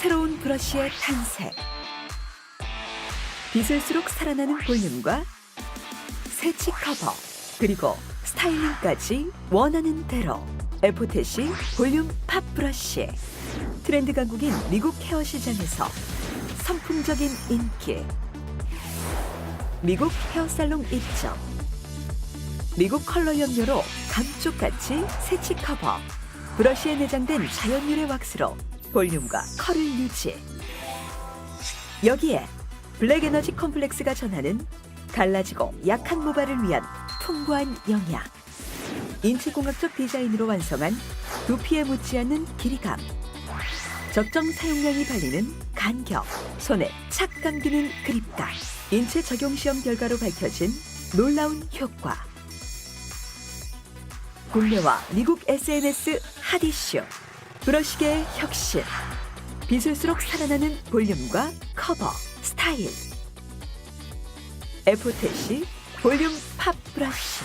새로운 브러쉬의 탄생. 빗을수록 살아나는 볼륨과 새치 커버 그리고 스타일링까지 원하는 대로 에포테시 볼륨 팝 브러쉬. 트렌드 강국인 미국 헤어 시장에서 선풍적인 인기. 미국 헤어살롱 입점. 미국 컬러 염료로 감쪽같이 새치 커버. 브러쉬에 내장된 자연 유래 왁스로 볼륨과 컬을 유지 여기에 블랙 에너지 컴플렉스가 전하는 갈라지고 약한 모발을 위한 풍부한 영양. 인체공학적 디자인으로 완성한 두피에 묻지 않는 길이감. 적정 사용량이 발리는 간격 손에 착 감기는 그립감. 인체 적용 시험 결과로 밝혀진 놀라운 효과. 국내와 미국 SNS 핫 이슈 브러쉬계의 혁신. 빗을수록 살아나는 볼륨과 커버 스타일. 에포테시 볼륨 팝 브러쉬